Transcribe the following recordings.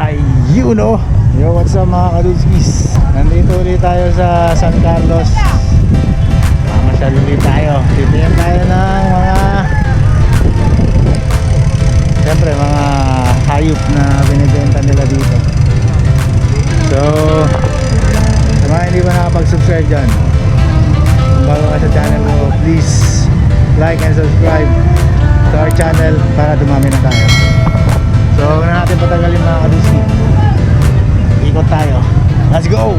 Ayun oh! Yo, what's up mga kadudskis? Nandito ulit tayo sa San Carlos. Mamasyal ulit tayo. Titingin tayo ng mga Siyempre mga hayop na binibenta nila dito. So, sa mga hindi pa nakapag-subscribe dyan, kung bago ka sa channel ko, please like and subscribe to our channel para dumami na tayo. So, huwag na natin patagalin mga kaduski. Ikot tayo. Let's go!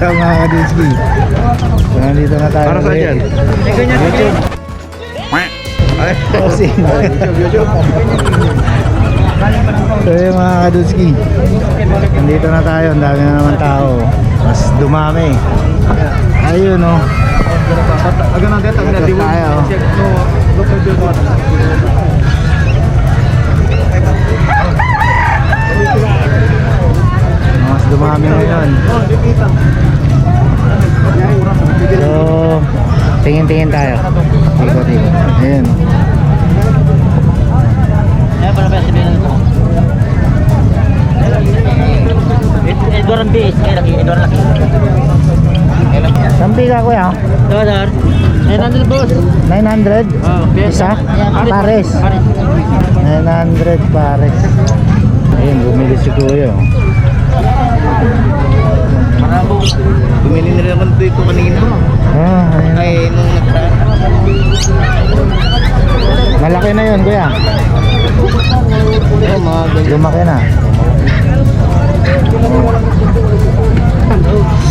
Up mga kaduski? So, nandito na tayo. Para saan ulit. yan? YouTube. Ay, Kasi, YouTube, YouTube. so yun mga kaduski. Nandito na tayo. Ang dami na naman tao. Mas dumami. Ayun oh. Agad dito, Agad tayo. Local dumami ngayon. So, tingin-tingin tayo. Ikot-ikot. Ayun. Ayan, para ba sabihin ko? Edward ang base, kaya laki, Edward laki. Sampi ka kuya? Sir? 900 boss. 900? Oh, Isa? Pares? Pares. 900 pares. Ayun, bumili si kuya. Oh. Bumili na rin ako dito kanina. Ah, ayun. Ay, nung nagtaan. Malaki na yun kuya. Oo, mga ganyan. Lumaki na.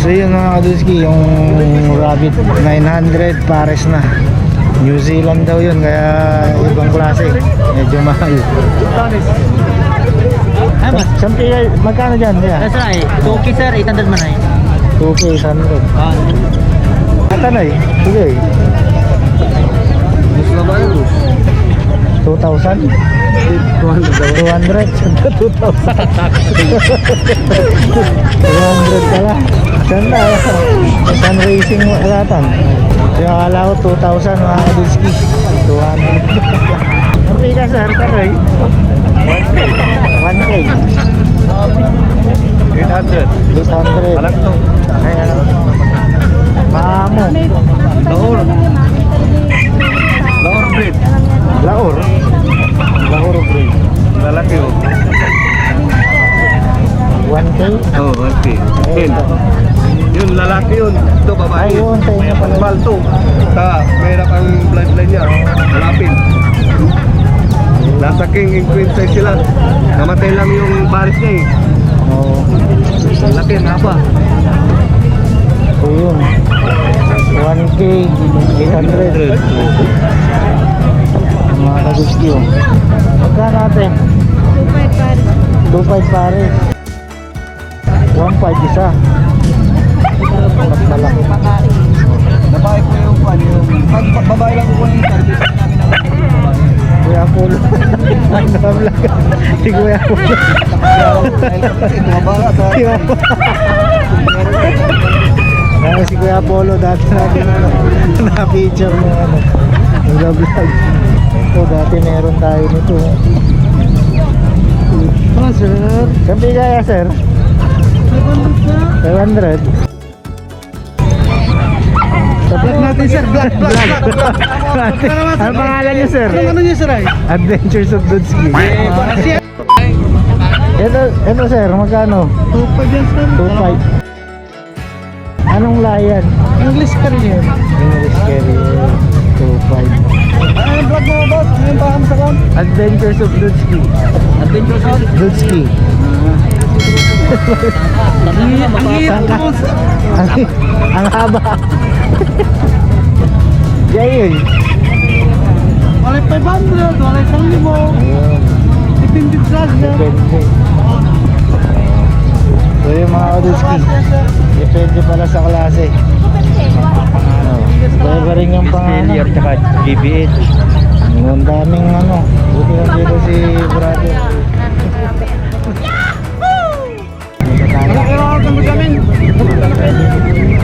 So yun mga kaduski, yung rabbit 900 pares na. New Zealand daw yun, kaya ibang klase. Medyo mahal. Ay, mas. Sampi, magkano dyan kuya? That's right. 2K, sir. 800 man ay. 2K 100. Ah, Atanay, sige. Mas ba yun? 2,000? 200? 200 pala. Saan na? Saan racing mo alatan? Yung akala ko 2,000 mga kaduski. 200. Ang pika sir, karoy? 1K. 800. 800. Alam to. Ay, ano? Maamo. Lahor. Lahor breed. Laor. Laor breed. Lalaki oh. 1K? Oo, oh, okay. Yun. Yun, lalaki yun. Ito, babae. Ayun, sa inyo pala. Mas to. Ta, mayroon ang bloodline niya. Malapit. Nasa king and queen size sila. Namatay lang yung pares niya eh. Ang laki, ang haba. So yun. 1K, 800. Mga kagusti oh. Magkano natin? 2.5 pares. 1.5 isa. Mas malaki. Babae po yung pan babae lang po yung babae. Kuya Polo. Ay, nakablog. Si Kuya Kuya Polo. Kaya si Kuya Polo dati natin ano, na-feature mo ano, nag-vlog. So dati meron tayo nito. Oh, sir. Sabi kaya sir? 500. Vlog natin sir, vlog, vlog, vlog. Ano pangalan niyo sir? Ano niyo sir ay? Adventures of Dudski. Ito, ito sir, magkano? 2.5 yan sir. 2.5. Anong layan? English yun. English carrier. 2.5. Ano yung vlog mo, boss? Ano yung paham sa kan? Adventures of Dudski. Adventure sa Dudski. Ang, ang haba. Yan yun. Walay 500, walay 1,000. Ayun. Depende sa Depende. So yung mga Dudski. Depende pala sa klase. Ano, Iba rin yung pangalan. tsaka GBH. Ang daming ano. Buti lang dito si brother. Wala kailangan kang tungkol sa amin.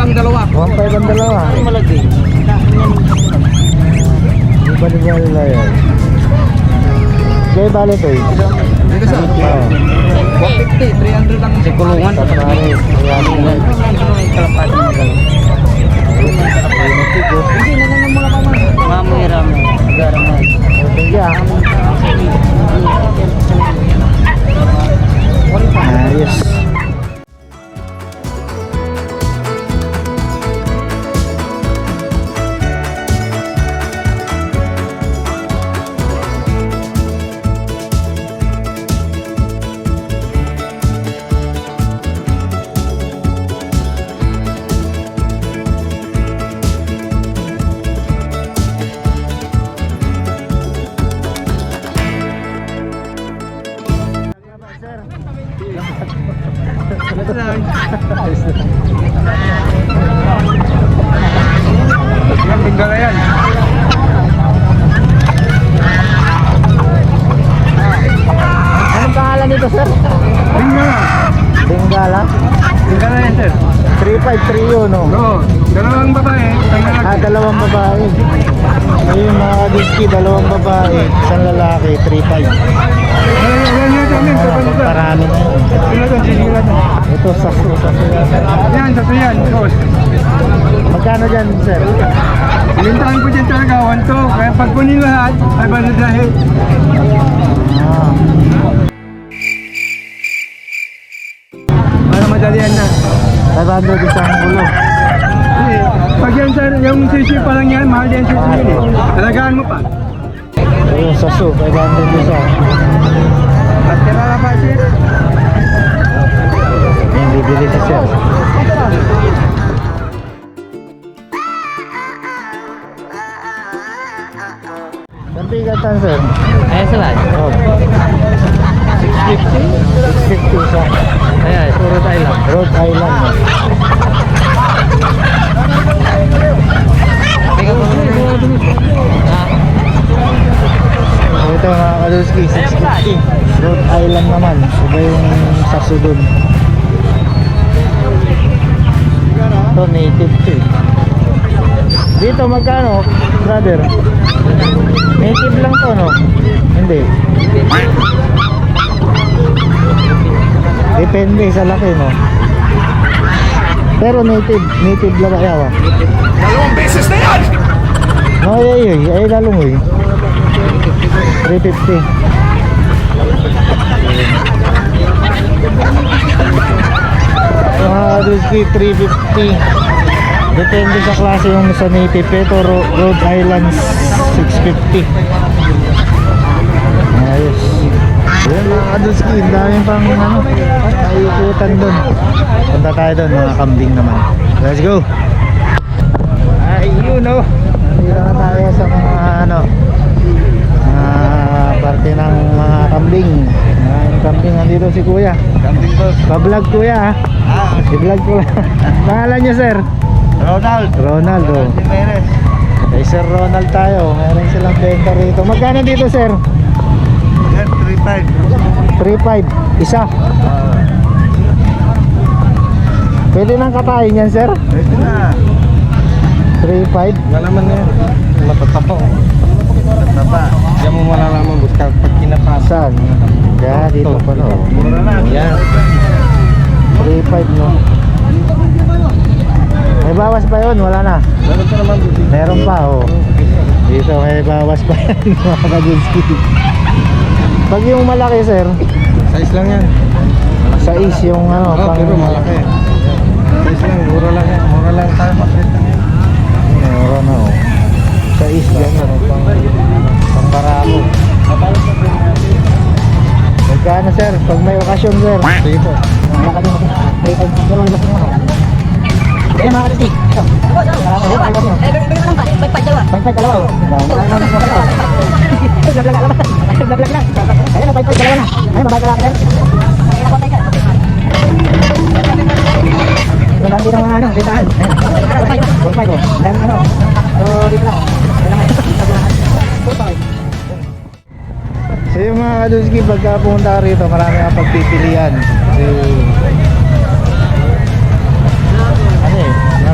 Ang dalawa. 1.5 ang dalawa. Malagi. Iba di ba nila yan? Jay, bale to eh. Dito sa Oo. 150, 300 lang Sa kulungan. Pares. Ayan. Kalapad mo magaling. Unitig oh. Hindi na lang mga kaman. Mamuhiram. Garam na. Thank you. Ayos. Bengala? Tinggal yan sir. 353 yun no? Oo. Dalawang babae, isang Ah, dalawang babae. Ayun mga kadiski, dalawang babae, isang lalaki, 3-5. Ayan, ayan, ayan, ayan, Ah, ayan, ayan. marami na yun. Ito, sakto, sakto yan. Yan, sa tuyan, boss. Magkano dyan, sir? Ilintahan ko dyan talaga, 1 to. Kaya pag kunin lahat, ay ba na dahil? Ah, Para madalian na. 500 isang ulo. Kasi, pag yan sir, yung sisi pa lang yan, mahal yan sisi yun eh. Alagaan mo pa. Ayun, saso, 500 isa. At kaya pa sir. Ayun, bibili si sir. Saan bigatan, sir? Sa lahat. Oh. 650? 650 isa. Ayan, lang. Rhode Island. no? Teka mo. Ito mga kaluski, 650. Rhode Island naman. Iba yung saso dun. Ito eh. Dito magkano, brother? Native lang to, no? Depende sa laki, no? Pero native, native lang ayaw. Dalawang beses na yan! No, ay, ay, ay, lalong eh. 350. Mga Rizky 350. Depende sa klase yung sa native. Ito Rhode Island 650. Ayos. Yan mga ang daming pang ano, ayukutan doon. Punta tayo doon, mga kambing naman. Let's go! Ayun oh! Nandito na tayo sa mga ano, ah parte ng mga kambing. Mga kambing nandito si Kuya. Kambing boss. Pa-vlog Kuya ha. Ah, I-vlog ko lang. Pangalan niyo sir? Ronald. Ronald oh. Jimenez. Kay Sir Ronald tayo. Meron silang benta rito. Magkano dito sir? Yan, 3.5. 3.5. Isa. Pwede nang katayin yan, sir? Ito na. 3.5. Wala naman na yan. Matatapa. Matatapa. Diyan mo malalaman boss ka pag kinapasa. Saan? Kaya dito pala. oh. Mura na. Yan. 3.5 no. May bawas pa yun, wala na. Meron pa naman. Meron pa, oh. Dito may bawas pa yan, mga kadunski. Pag yung malaki, sir, Size lang yan. is yung ano, Oh, pero malaki. Size lang. Mura lang yan. Mura lang tayo makita ngayon. Meron na, oh. Is yan, ano, pang, pang barako. Magkano, sir? Pag may okasyon, sir. Sige po. Ayan mga kapatid. Ito. Pagpag dalawa. Vlog lang. Ayan na, pagpag dalawa na. Ayan. Wala din ang ano, tindahan. Pagpag ko. Ayan. So, dito lang. So yung mga kadunski, pagka pumunta rito, marami kang pagpipilian. Kasi,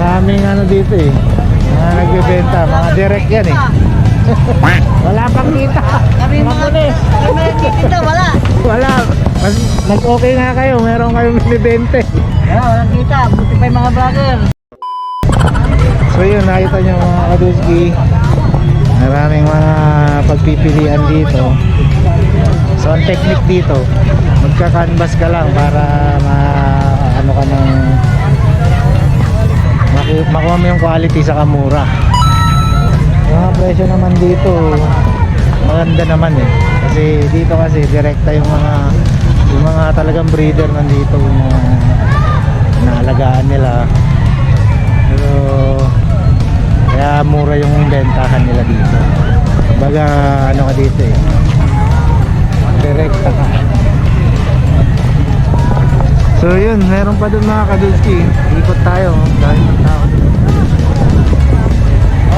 maraming ano dito eh. Mga nagbebenta, mga direct yan eh. Wala pang kita. Kami mga kami dito wala. Wala. Mas, mas okay nga kayo, meron kayong binibente. Wala, walang kita. Buti pa yung mga vlogger. So yun, nakita nyo mga kaduski. Maraming mga pagpipilian dito. So ang technique dito, magka-canvas ka lang para ma ano ka ng makuha mo yung quality sa kamura. Mga presyo naman dito, maganda naman eh. Kasi dito kasi direkta yung mga yung mga talagang breeder nandito yung mga naalagaan nila. Pero kaya mura yung bentahan nila dito. Baga ano ka dito eh. Direkta ka. So yun, meron pa dun mga kadulski. Ikot tayo. oh. Dahil ng tao.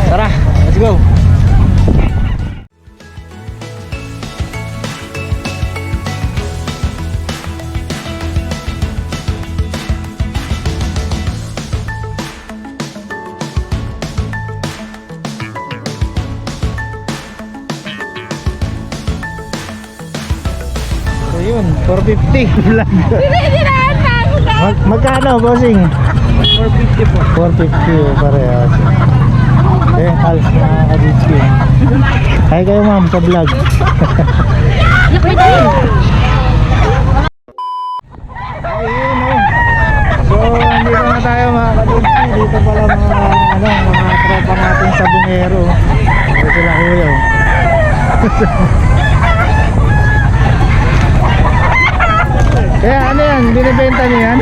Tara, let's go. So yun, 450 vlog. Mag magkano, bossing? 450 po. 450 oh, parehas. Eh, halos mga kaditski. Hi kayo ma'am sa vlog. Ayun oh. So, andito na tayo mga kaditski. Dito pala mga, ano, mga tropa natin sa bungero. Ito sila kuya. Kaya ano yan? Binibenta niyo yan?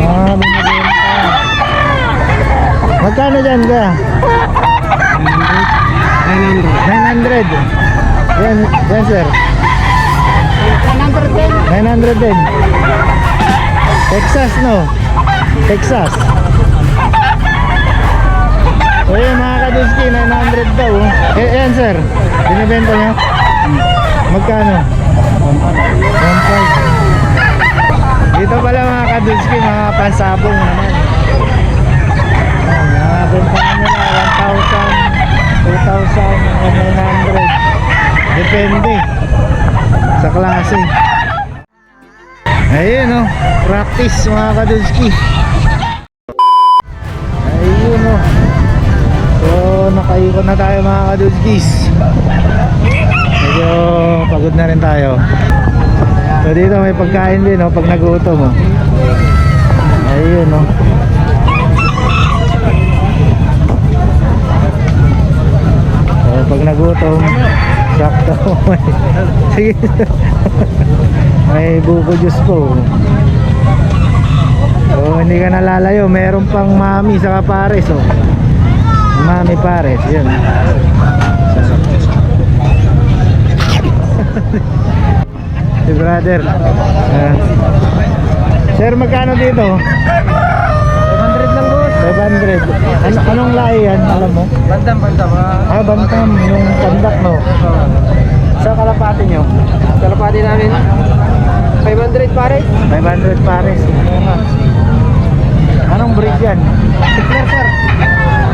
Ah, binibenta. Magkano dyan kaya? 900. 900. Yan, yan sir. 900 din. Texas no? Texas. So yun mga kaduski, 900 daw. Eh, yan sir. Binibenta niyo? Magkano? 1.5. Dito pala mga kadulski, mga pansabong naman. Bentahan nila, 1,000, 2,000, 1,900. Depende sa klase. Ayun oh, practice mga kadulski. Ayun oh. So, nakaikot na tayo mga pagod na rin tayo. So dito may pagkain din oh, pag nagutom oh. Ayun oh. So pag nagutom, sakto may Sige. may buko juice po. So hindi ka nalalayo, meron pang mami sa pares oh. Mami pares, yun. Si brother. Ah. sir, magkano dito? 500 lang boss. 500. Ano, anong lahi yan? Alam mo? Bandam, bandam. ah. Ah, bantam. Yung pandak, no? Sa kalapati nyo? Kalapati namin. 500 pare. 500 pares. Anong breed yan? Hitler sir.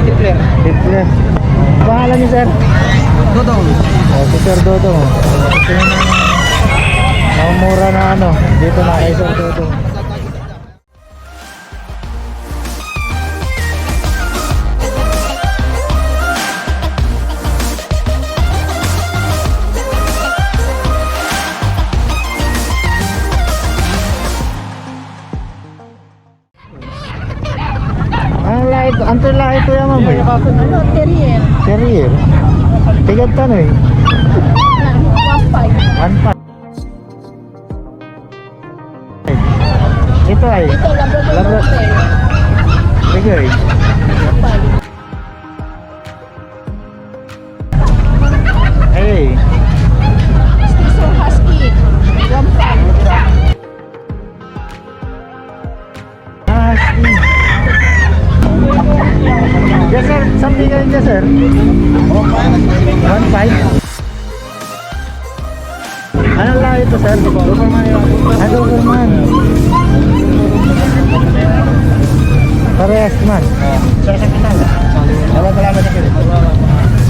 Hitler. Hitler. Pangalan niyo sir? Dodong. Oh, si Sir Dodo. Ito yung ang mura na ano, dito na kayo sa toto. Anto lahi ko yan mamay. Ano, terrier. Terrier? Tigat tanong eh. 1.5. 1.5. Ito ay. Ito, Labrador Labra- Retriever. Sige eh. Hey. Husky. Wampay. Ah, see. Yes sir, something yun dyan sir. One five. Anong lahi ito sir? Yun. Ah, Doberman. Parehas man. Sa isang kinal. Salamat salamat sa kinal.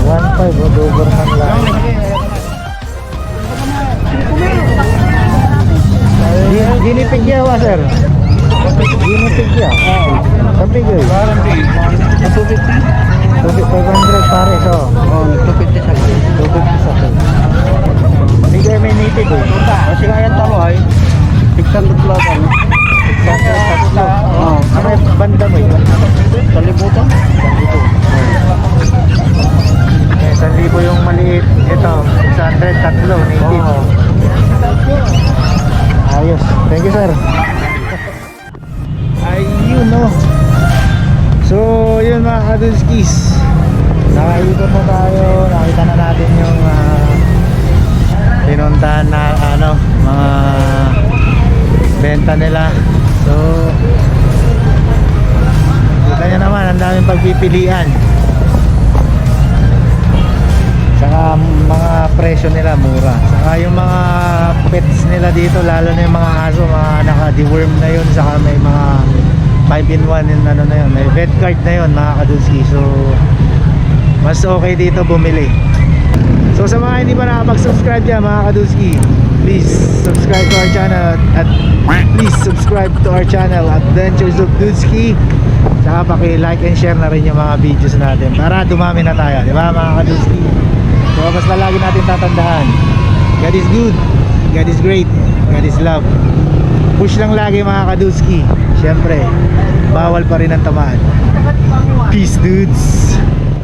One five, oh, Doberman lang. Gini- Ginipig niya wa sir. Ginipig niya. Sabi ko. Tubig 500 pare so. Oh, 250 sa Tubig sa to. Hindi kayo may nipig eh. Kasi kaya talo ay 600 lang Oo. Ano banda mo yun? Kalibutan. Eh, 1,000 yung maliit. Ito, 600, tatlo, native. Oo. Ayos. Thank you, sir. Ayun, no. So, yun mga kadunskis. Nakaikot na tayo. Nakita na natin yung pinuntahan na ano, mga benta nila. So, kita nyo naman, ang daming pagpipilian. Saka mga presyo nila mura. Saka yung mga pets nila dito, lalo na yung mga aso, mga naka-deworm na yun. Saka may mga 5 in 1 yung ano na yun. May vet card na yun mga kadunski. So, mas okay dito bumili. So sa mga hindi pa nakapag-subscribe dyan mga kadunski, please subscribe to our channel at please subscribe to our channel Adventures of Dudski. Saka paki-like and share na rin yung mga videos natin para dumami na tayo, di ba mga kadunski? So basta lagi natin tatandaan, God is good, God is great, God is love. Push lang lagi mga kadunski. Siyempre, bawal pa rin ang tamaan. Peace dudes!